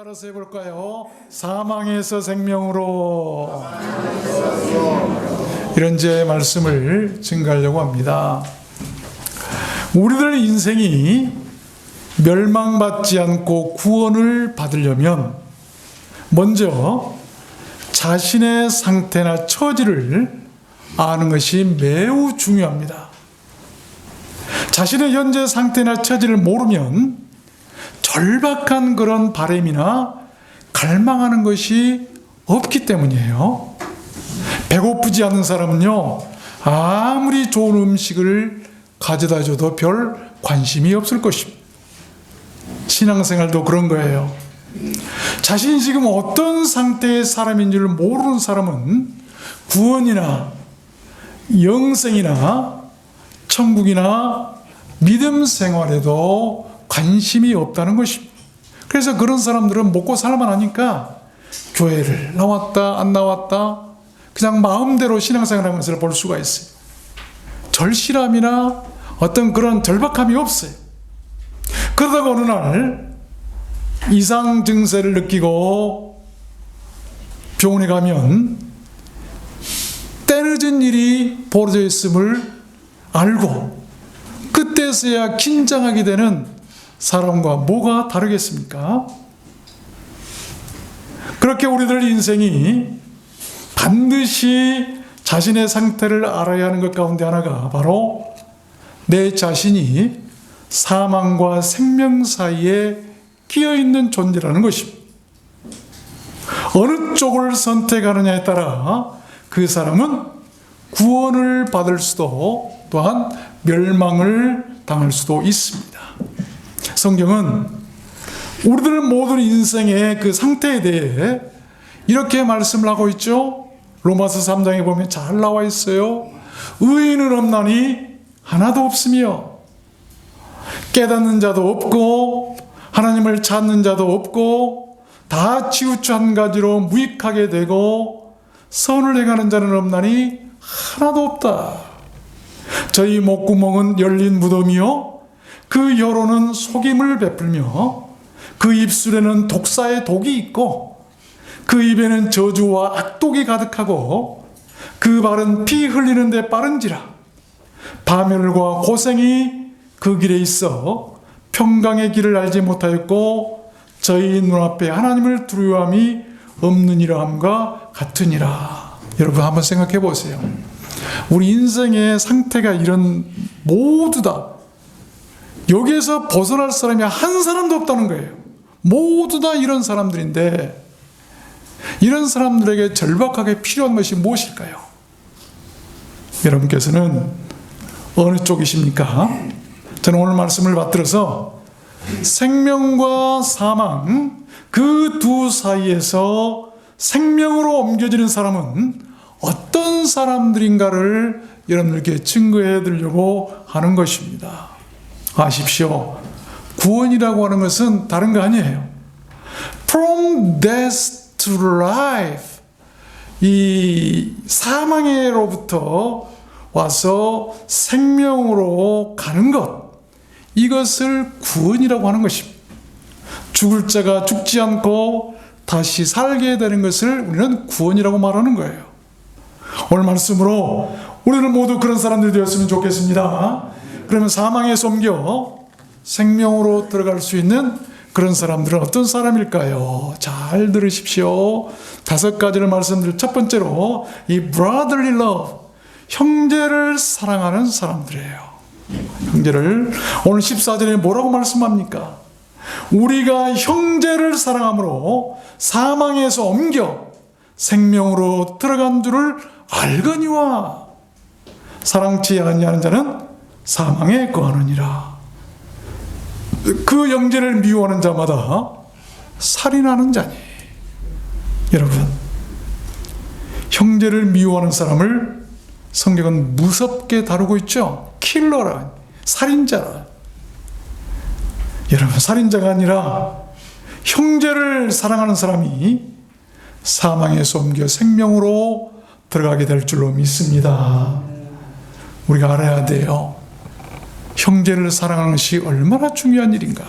따라서 해볼까요? 사망에서 생명으로 이런 제 말씀을 증가하려고 합니다. 우리들 인생이 멸망받지 않고 구원을 받으려면 먼저 자신의 상태나 처지를 아는 것이 매우 중요합니다. 자신의 현재 상태나 처지를 모르면 절박한 그런 바램이나 갈망하는 것이 없기 때문이에요. 배고프지 않는 사람은요, 아무리 좋은 음식을 가져다 줘도 별 관심이 없을 것입니다. 신앙생활도 그런 거예요. 자신이 지금 어떤 상태의 사람인 줄 모르는 사람은 구원이나 영생이나 천국이나 믿음 생활에도 관심이 없다는 것입니다. 그래서 그런 사람들은 먹고 살만 하니까 교회를 나왔다 안 나왔다 그냥 마음대로 신앙생활 하는 것을 볼 수가 있어요. 절실함이나 어떤 그런 절박함이 없어요. 그러다가 어느 날 이상 증세를 느끼고 병원에 가면 때늦은 일이 벌어져 있음을 알고 그때서야 긴장하게 되는 사람과 뭐가 다르겠습니까? 그렇게 우리들 인생이 반드시 자신의 상태를 알아야 하는 것 가운데 하나가 바로 내 자신이 사망과 생명 사이에 끼어 있는 존재라는 것입니다. 어느 쪽을 선택하느냐에 따라 그 사람은 구원을 받을 수도 또한 멸망을 당할 수도 있습니다. 성경은 우리들 모든 인생의 그 상태에 대해 이렇게 말씀을 하고 있죠. 로마서 3장에 보면 잘 나와 있어요. 의인은 없나니 하나도 없으며 깨닫는 자도 없고 하나님을 찾는 자도 없고 다 치우쳐 가지로 무익하게 되고 선을 행하는 자는 없나니 하나도 없다. 저희 목구멍은 열린 무덤이요 그 여로는 속임을 베풀며 그 입술에는 독사의 독이 있고 그 입에는 저주와 악독이 가득하고 그 발은 피 흘리는데 빠른지라. 파멸과 고생이 그 길에 있어 평강의 길을 알지 못하였고 저희 눈앞에 하나님을 두려움이 없느니라 함과 같으니라. 여러분 한번 생각해 보세요. 우리 인생의 상태가 이런 모두 다 여기에서 벗어날 사람이 한 사람도 없다는 거예요. 모두 다 이런 사람들인데 이런 사람들에게 절박하게 필요한 것이 무엇일까요? 여러분께서는 어느 쪽이십니까? 저는 오늘 말씀을 받들어서 생명과 사망 그 두 사이에서 생명으로 옮겨지는 사람은 어떤 사람들인가를 여러분들께 증거해 드리려고 하는 것입니다. 아십시오. 구원이라고 하는 것은 다른 거 아니에요. From death to life. 이 사망에로부터 와서 생명으로 가는 것. 이것을 구원이라고 하는 것입니다. 죽을 자가 죽지 않고 다시 살게 되는 것을 우리는 구원이라고 말하는 거예요. 오늘 말씀으로 우리는 모두 그런 사람들이 되었으면 좋겠습니다. 그러면 사망에서 옮겨 생명으로 들어갈 수 있는 그런 사람들은 어떤 사람일까요? 잘 들으십시오. 다섯 가지를 말씀드릴 첫 번째로 이 brotherly love 형제를 사랑하는 사람들이에요. 형제를 오늘 14절에 뭐라고 말씀합니까? 우리가 형제를 사랑함으로 사망에서 옮겨 생명으로 들어간 줄을 알거니와 사랑치 아니하는 자는 사망에 거하느니라. 그 영제를 미워하는 자마다 살인하는 자니. 여러분, 형제를 미워하는 사람을 성경은 무섭게 다루고 있죠. 킬러라, 살인자라. 여러분, 살인자가 아니라 형제를 사랑하는 사람이 사망에서 옮겨 생명으로 들어가게 될 줄로 믿습니다. 우리가 알아야 돼요. 형제를 사랑하는 것이 얼마나 중요한 일인가.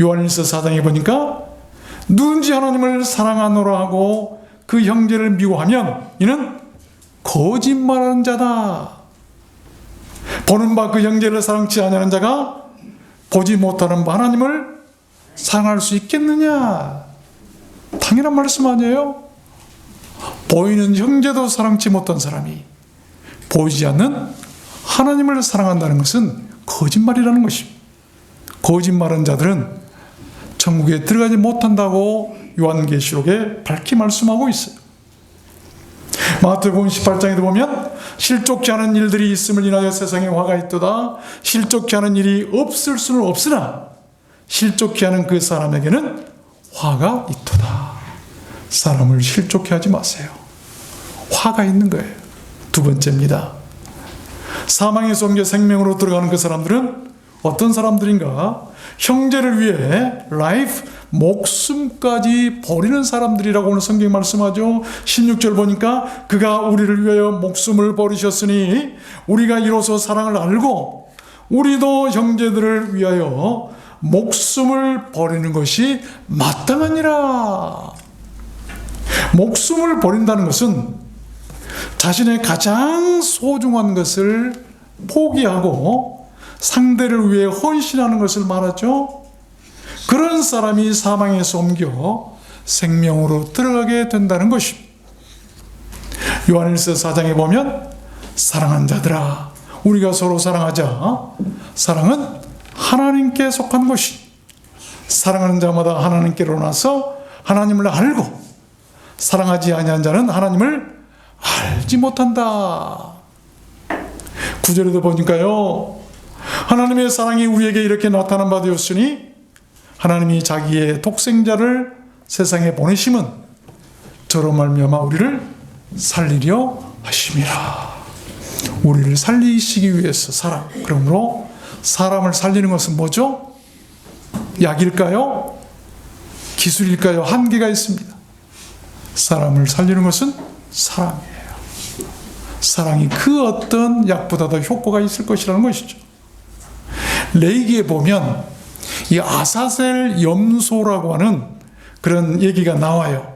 요한일서 4장에 보니까 누군지 하나님을 사랑하노라 하고 그 형제를 미워하면 이는 거짓말하는 자다. 보는 바 그 형제를 사랑치 아니하는 자가 보지 못하는 바 하나님을 사랑할 수 있겠느냐? 당연한 말씀 아니에요? 보이는 형제도 사랑치 못한 사람이 보이지 않는 하나님을 사랑한다는 것은 거짓말이라는 것입니다. 거짓말하는 자들은 천국에 들어가지 못한다고 요한계시록에 밝히 말씀하고 있어요. 마태복음 18장에도 보면 실족지 않은 일들이 있음을 인하여 세상에 화가 있도다. 실족지 않은 일이 없을 수는 없으나 실족케 하는 그 사람에게는 화가 있도다. 사람을 실족해 하지 마세요. 화가 있는 거예요. 두 번째입니다. 사망에서 옮겨 생명으로 들어가는 그 사람들은 어떤 사람들인가? 형제를 위해 라이프 목숨까지 버리는 사람들이라고 오늘 성경 말씀하죠. 16절 보니까 그가 우리를 위하여 목숨을 버리셨으니 우리가 이로써 사랑을 알고 우리도 형제들을 위하여 목숨을 버리는 것이 마땅하니라. 목숨을 버린다는 것은 자신의 가장 소중한 것을 포기하고 상대를 위해 헌신하는 것을 말하죠. 그런 사람이 사망에서 옮겨 생명으로 들어가게 된다는 것입니다. 요한일서 4장에 보면 사랑하는 자들아 우리가 서로 사랑하자. 사랑은 하나님께 속한 것이 사랑하는 자마다 하나님께로 나서 하나님을 알고 사랑하지 아니한 자는 하나님을 알지 못한다. 구절에도 보니까요. 하나님의 사랑이 우리에게 이렇게 나타난 바 되었으니 하나님이 자기의 독생자를 세상에 보내심은 저로 말미암아 우리를 살리려 하심이라. 우리를 살리시기 위해서 사람. 그러므로 사람을 살리는 것은 뭐죠? 약일까요? 기술일까요? 한계가 있습니다. 사람을 살리는 것은 사랑이에요. 사랑이 그 어떤 약보다도 효과가 있을 것이라는 것이죠. 레이기에 보면 이 아사셀 염소라고 하는 그런 얘기가 나와요.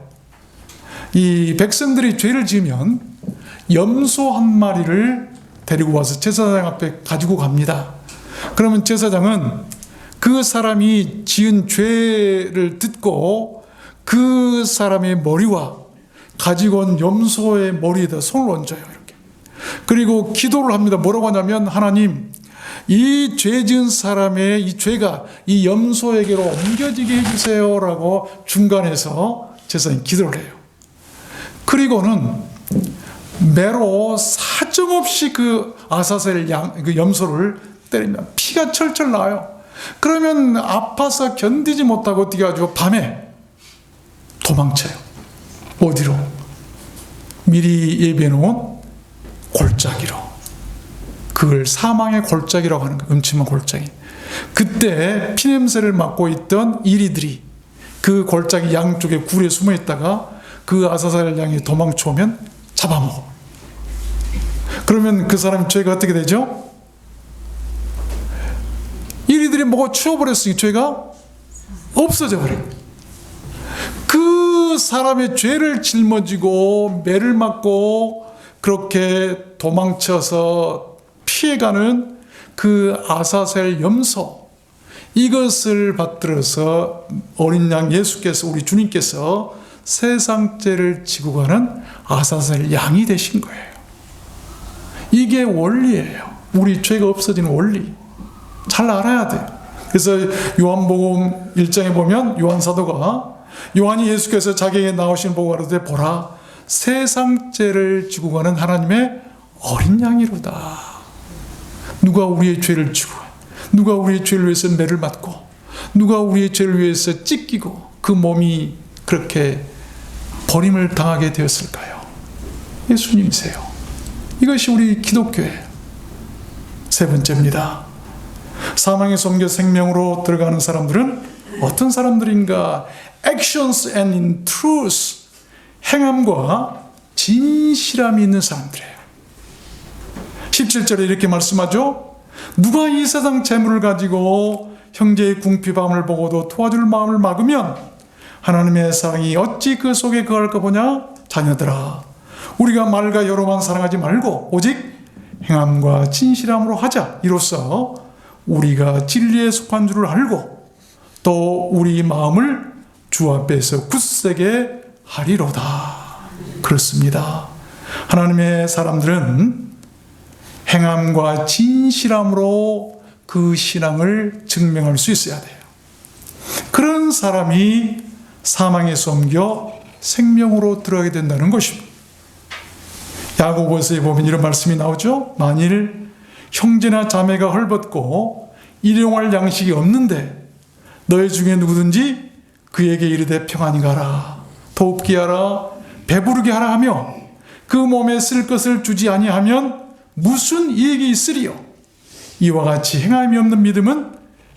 이 백성들이 죄를 지으면 염소 한 마리를 데리고 와서 제사장 앞에 가지고 갑니다. 그러면 제사장은 그 사람이 지은 죄를 듣고 그 사람의 머리와 가지고 온 염소의 머리에다 손을 얹어요. 그리고 기도를 합니다. 뭐라고 하냐면 하나님 이 죄 지은 사람의 이 죄가 이 염소에게로 옮겨지게 해주세요라고 중간에서 제사장이 기도를 해요. 그리고는 매로 사정없이 그 아사셀 양, 그 염소를 때리면 피가 철철 나요. 그러면 아파서 견디지 못하고 어떻게 하죠? 밤에 도망쳐요. 어디로? 미리 예비해 놓은 골짜기로. 그걸 사망의 골짜기라고 하는 거예요. 음침한 골짜기. 그때 피냄새를 맡고 있던 이리들이 그 골짜기 양쪽에 굴에 숨어 있다가 그 아사살 양이 도망쳐 오면 잡아먹어. 그러면 그 사람 죄가 어떻게 되죠? 이리들이 먹어 치워버렸으니 죄가 없어져 버려요. 그 사람의 죄를 짊어지고 매를 맞고 그렇게 도망쳐서 피해가는 그 아사셀 염소 이것을 받들어서 어린 양 예수께서 우리 주님께서 세상 죄를 지고 가는 아사셀 양이 되신 거예요. 이게 원리예요. 우리 죄가 없어지는 원리. 잘 알아야 돼요. 그래서 요한복음 1장에 보면 요한 사도가 요한이 예수께서 자기에게 나오신 보고 가로되 보라 세상 죄를 지고 가는 하나님의 어린 양이로다. 누가 우리의 죄를 지고 누가 우리의 죄를 위해서 매를 맞고 누가 우리의 죄를 위해서 찢기고 그 몸이 그렇게 버림을 당하게 되었을까요? 예수님이세요. 이것이 우리 기독교예요. 세 번째입니다. 사망에서 옮겨 생명으로 들어가는 사람들은 어떤 사람들인가? Actions and in truth. 행함과 진실함이 있는 사람들이에요. 17절에 이렇게 말씀하죠. 누가 이 세상 재물을 가지고 형제의 궁핍함을 보고도 도와줄 마음을 막으면 하나님의 사랑이 어찌 그 속에 거할까 보냐 자녀들아 우리가 말과 여로만 사랑하지 말고 오직 행함과 진실함으로 하자 이로써 우리가 진리에 속한 줄을 알고 또 우리 마음을 주 앞에서 굳세게 하리로다 그렇습니다 하나님의 사람들은 행함과 진실함으로 그 신앙을 증명할 수 있어야 돼요. 그런 사람이 사망에서 옮겨 생명으로 들어가게 된다는 것입니다. 야고보서에 보면 이런 말씀이 나오죠. 만일 형제나 자매가 헐벗고 일용할 양식이 없는데 너희 중에 누구든지 그에게 이르되 평안히 가라 돕기 하라 배부르게 하라 하며 그 몸에 쓸 것을 주지 아니하면 무슨 이익이 있으리요? 이와 같이 행함이 없는 믿음은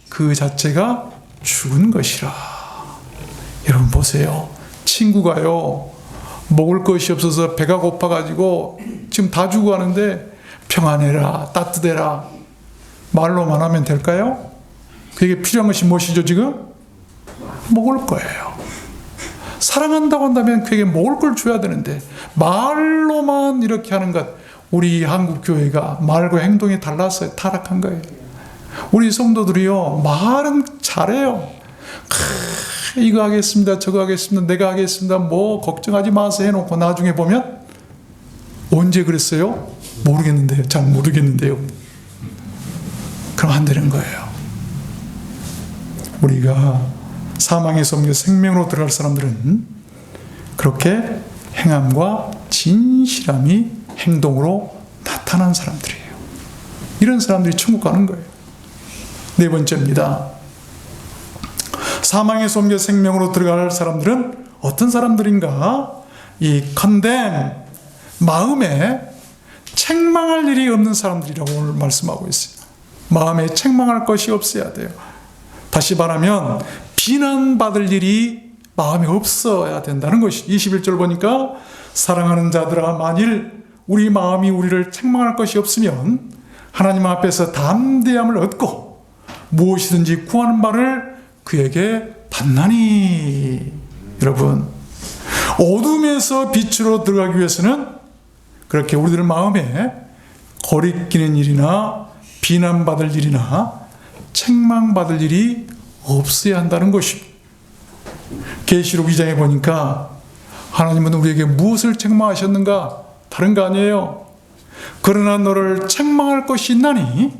그 자체가 죽은 것이라. 여러분 보세요. 친구가요 먹을 것이 없어서 배가 고파가지고 지금 다 죽어가는데 평안해라 따뜻해라. 말로만 하면 될까요? 그게 필요한 것이 무엇이죠 지금? 먹을 거예요 사랑한다고 한다면 그에게 먹을 걸 줘야 되는데 말로만 이렇게 하는 것 우리 한국 교회가 말과 행동이 달라서 타락한 거예요. 우리 성도들이요 말은 잘해요. 크, 이거 하겠습니다, 저거 하겠습니다, 내가 하겠습니다, 뭐 걱정하지 마세요 해놓고 나중에 보면 언제 그랬어요? 모르겠는데요, 잘 모르겠는데요. 그럼 안 되는 거예요. 우리가 사망에서 옮겨 생명으로 들어갈 사람들은 그렇게 행함과 진실함이 행동으로 나타난 사람들이에요. 이런 사람들이 천국 가는 거예요. 네 번째입니다. 사망에서 옮겨 생명으로 들어갈 사람들은 어떤 사람들인가? 이 컨뎀, 마음에 책망할 일이 없는 사람들이라고 오늘 말씀하고 있어요. 마음에 책망할 것이 없어야 돼요. 다시 말하면 비난받을 일이 마음에 없어야 된다는 것이 21절 보니까 사랑하는 자들아 만일 우리 마음이 우리를 책망할 것이 없으면 하나님 앞에서 담대함을 얻고 무엇이든지 구하는 바를 그에게 받나니. 여러분 어둠에서 빛으로 들어가기 위해서는 그렇게 우리들 마음에 거리끼는 일이나 비난받을 일이나 책망받을 일이 없어야 한다는 것입니다. 계시록 2장에 보니까 하나님은 우리에게 무엇을 책망하셨는가? 다른 거 아니에요. 그러나 너를 책망할 것이 있나니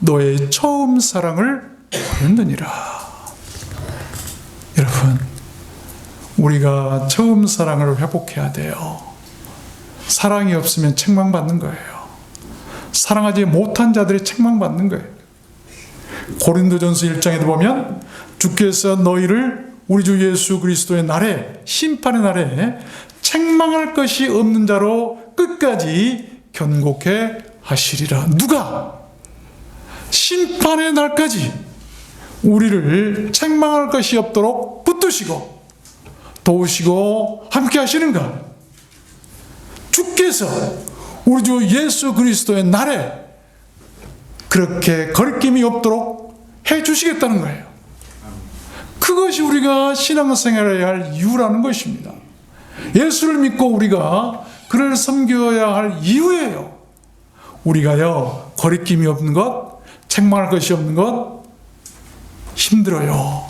너의 처음 사랑을 버렸느니라. 여러분, 우리가 처음 사랑을 회복해야 돼요. 사랑이 없으면 책망받는 거예요. 사랑하지 못한 자들이 책망받는 거예요. 고린도전서 1장에도 보면 주께서 너희를 우리 주 예수 그리스도의 날에 심판의 날에 책망할 것이 없는 자로 끝까지 견고케 하시리라. 누가 심판의 날까지 우리를 책망할 것이 없도록 붙드시고 도우시고 함께 하시는가? 주께서 우리 주 예수 그리스도의 날에 그렇게 거리낌이 없도록 해 주시겠다는 거예요. 그것이 우리가 신앙생활을 해야 할 이유라는 것입니다. 예수를 믿고 우리가 그를 섬겨야 할 이유예요. 우리가요, 거리낌이 없는 것, 책망할 것이 없는 것, 힘들어요.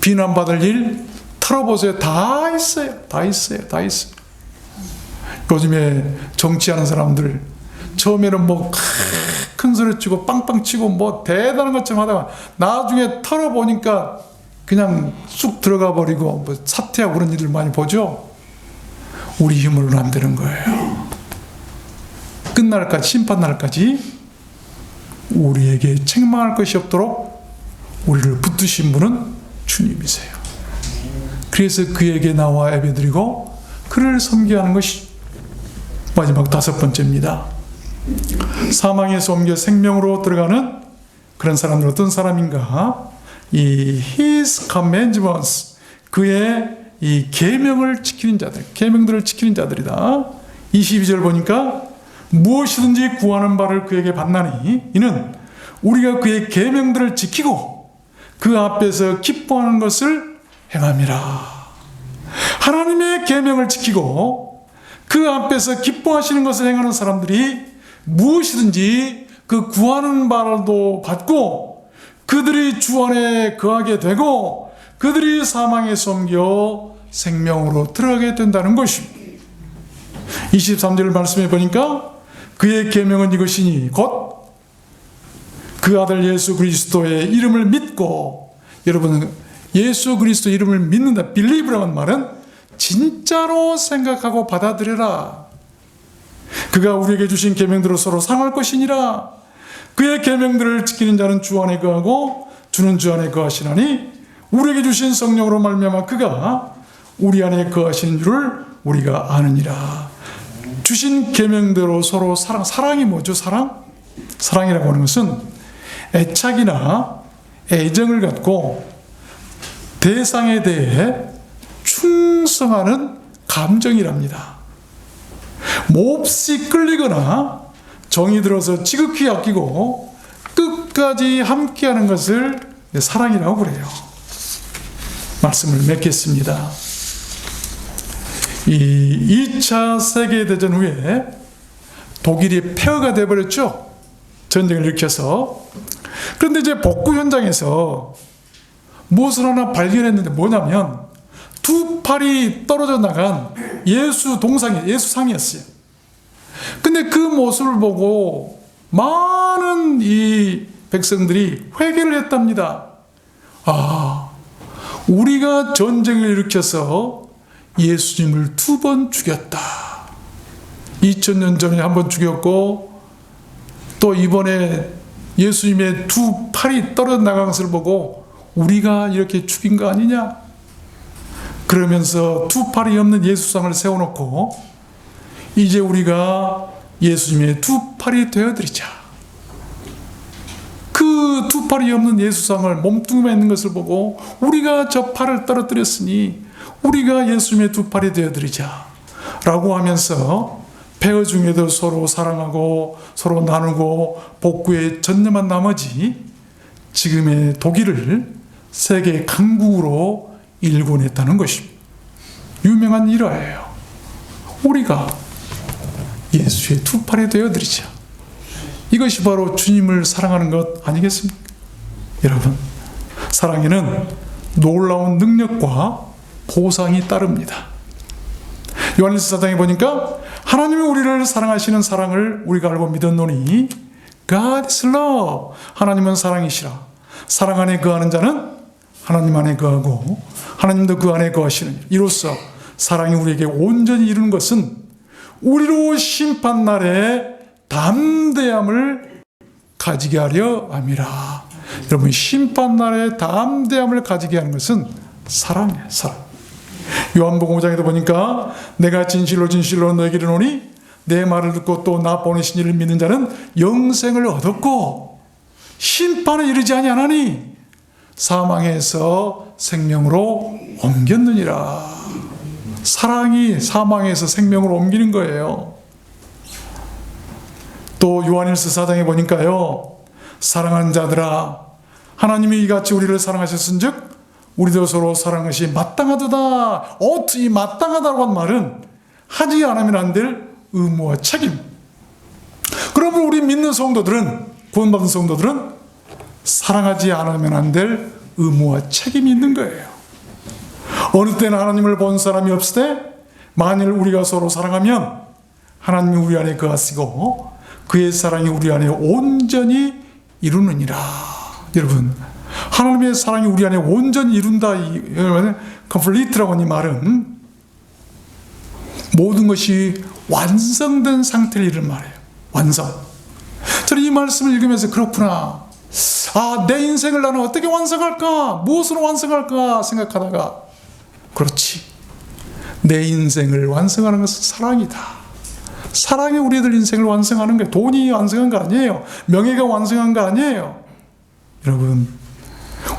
비난받을 일, 털어보세요. 다 있어요. 다 있어요. 다 있어요. 요즘에 정치하는 사람들, 처음에는 뭐, 큰 소리 치고 빵빵 치고 뭐 대단한 것처럼 하다가 나중에 털어보니까 그냥 쑥 들어가 버리고 뭐 사퇴하고 그런 일을 많이 보죠. 우리 힘으로는 안 되는 거예요. 끝날까지 심판날까지 우리에게 책망할 것이 없도록 우리를 붙드신 분은 주님이세요. 그래서 그에게 나와 예배드리고 그를 섬기하는 것이 마지막 다섯 번째입니다. 사망에서 옮겨 생명으로 들어가는 그런 사람들 어떤 사람인가? 이 His commandments 그의 이 계명을 지키는 자들, 계명들을 지키는 자들이다. 22절 보니까 무엇이든지 구하는 바를 그에게 받나니 이는 우리가 그의 계명들을 지키고 그 앞에서 기뻐하는 것을 행함이라. 하나님의 계명을 지키고 그 앞에서 기뻐하시는 것을 행하는 사람들이 무엇이든지 그 구하는 바라도 받고 그들이 주 안에 거하게 되고 그들이 사망에 섬겨 생명으로 들어가게 된다는 것입니다. 23절 말씀해 보니까 그의 계명은 이것이니 곧 그 아들 예수 그리스도의 이름을 믿고 여러분 예수 그리스도 이름을 믿는다 빌리브라는 말은 진짜로 생각하고 받아들여라 그가 우리에게 주신 계명대로 서로 상할 것이니라. 그의 계명들을 지키는 자는 주 안에 거하고 주는 주 안에 거하시나니 우리에게 주신 성령으로 말미암아 그가 우리 안에 거하시는 줄을 우리가 아느니라. 주신 계명대로 서로 사랑 사랑이 뭐죠 사랑? 사랑이라고 하는 것은 애착이나 애정을 갖고 대상에 대해 충성하는 감정이랍니다. 몹시 끌리거나 정이 들어서 지극히 아끼고 끝까지 함께하는 것을 사랑이라고 그래요. 말씀을 맺겠습니다. 이 2차 세계대전 후에 독일이 폐허가 되어버렸죠. 전쟁을 일으켜서. 그런데 이제 복구 현장에서 무엇을 하나 발견했는데 뭐냐면 두 팔이 떨어져 나간 예수 동상이 예수 상이었어요. 근데 그 모습을 보고 많은 이 백성들이 회개를 했답니다. 아, 우리가 전쟁을 일으켜서 예수님을 두 번 죽였다. 2000년 전에 한 번 죽였고 또 이번에 예수님의 두 팔이 떨어져 나간 것을 보고 우리가 이렇게 죽인 거 아니냐? 그러면서 두 팔이 없는 예수상을 세워놓고 이제 우리가 예수님의 두 팔이 되어드리자. 그 두 팔이 없는 예수상을 몸뚱이에 있는 것을 보고 우리가 저 팔을 떨어뜨렸으니 우리가 예수님의 두 팔이 되어드리자. 라고 하면서 폐허 중에도 서로 사랑하고 서로 나누고 복구에 전념한 나머지 지금의 독일을 세계 강국으로 일궈냈다는 것입니다. 유명한 일화예요. 우리가 예수의 두 팔이 되어드리자. 이것이 바로 주님을 사랑하는 것 아니겠습니까? 여러분, 사랑에는 놀라운 능력과 보상이 따릅니다. 요한일서 4장에 보니까 하나님이 우리를 사랑하시는 사랑을 우리가 알고 믿었노니 God is love. 하나님은 사랑이시라. 사랑 안에 거하는 자는 하나님 안에 거하고 하나님도 그 안에 거하시는 이로써 사랑이 우리에게 온전히 이루는 것은 우리로 심판 날에 담대함을 가지게 하려 함이라. 여러분 심판 날에 담대함을 가지게 하는 것은 사랑이에요. 사랑. 요한복음 5장에도 보니까 내가 진실로 진실로 너에게 이르노니 내 말을 듣고 또 나 보내신 이를 믿는 자는 영생을 얻었고 심판에 이르지 아니하나니 사망에서 생명으로 옮겼느니라. 사랑이 사망에서 생명으로 옮기는 거예요. 또 요한일서 4장에 보니까요. 사랑하는 자들아 하나님이 이같이 우리를 사랑하셨은즉 우리도 서로 사랑하는 것이 마땅하도다. 어이 마땅하다고 한 말은 하지 않으면 안 될 의무와 책임. 그러면 우리 믿는 성도들은 구원받은 성도들은 사랑하지 않으면 안 될 의무와 책임이 있는 거예요. 어느 때는 하나님을 본 사람이 없을 때 만일 우리가 서로 사랑하면 하나님이 우리 안에 거하시고 그의 사랑이 우리 안에 온전히 이루느니라. 여러분 하나님의 사랑이 우리 안에 온전히 이룬다. 컴플리트라고 하는 이 말은 모든 것이 완성된 상태를 이르는 말이에요. 완성. 저는 이 말씀을 읽으면서 그렇구나. 아, 내 인생을 나는 어떻게 완성할까? 무엇으로 완성할까? 생각하다가, 그렇지. 내 인생을 완성하는 것은 사랑이다. 사랑이 우리들 인생을 완성하는 거예요. 돈이 완성한 거 아니에요. 명예가 완성한 거 아니에요. 여러분,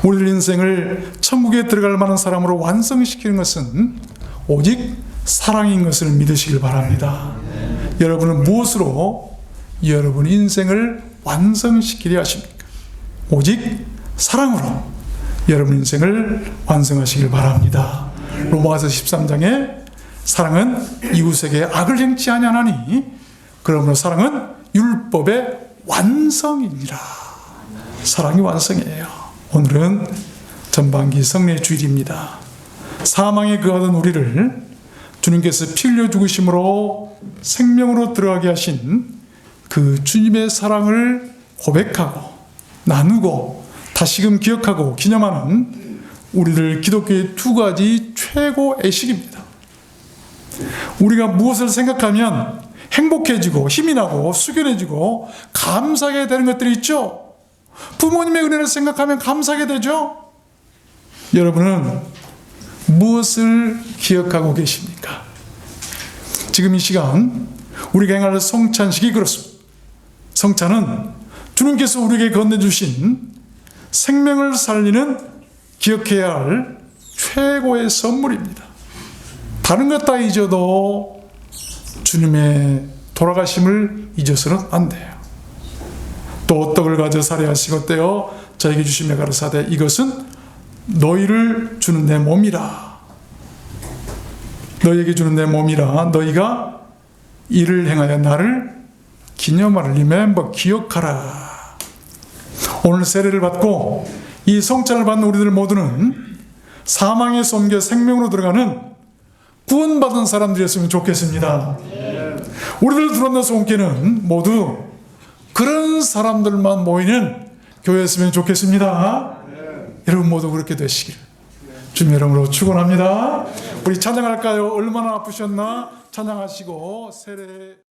우리들 인생을 천국에 들어갈 만한 사람으로 완성시키는 것은 오직 사랑인 것을 믿으시길 바랍니다. 여러분은 무엇으로 여러분 인생을 완성시키려 하십니까? 오직 사랑으로 여러분 인생을 완성하시길 바랍니다. 로마서 13장에 사랑은 이웃에게 악을 행치 아니하나니 그러므로 사랑은 율법의 완성이니라. 사랑이 완성이에요. 오늘은 전반기 성례 주일입니다. 사망에 그하던 우리를 주님께서 피 흘려 죽으심으로 생명으로 들어가게 하신 그 주님의 사랑을 고백하고 나누고 다시금 기억하고 기념하는 우리들 기독교의 두 가지 최고 애식입니다. 우리가 무엇을 생각하면 행복해지고 힘이 나고 숙연해지고 감사하게 되는 것들이 있죠. 부모님의 은혜를 생각하면 감사하게 되죠. 여러분은 무엇을 기억하고 계십니까? 지금 이 시간 우리가 행할 성찬식이 그렇습니다. 성찬은 주님께서 우리에게 건네주신 생명을 살리는 기억해야 할 최고의 선물입니다. 다른 것 다 잊어도 주님의 돌아가심을 잊어서는 안 돼요. 또 떡을 가져 살해 하시고 떼어 저에게 주시며 가르사대 이것은 너희를 주는 내 몸이라. 너희에게 주는 내 몸이라. 너희가 이를 행하여 나를 기념하라. remember, 기억하라. 오늘 세례를 받고 이 성찬을 받는 우리들 모두는 사망에서 옮겨 생명으로 들어가는 구원받은 사람들이었으면 좋겠습니다. 우리들 들어나서 온께는 모두 그런 사람들만 모이는 교회였으면 좋겠습니다. 여러분 모두 그렇게 되시길 주님 이름으로 축원합니다. 우리 찬양할까요? 얼마나 아프셨나 찬양하시고 세례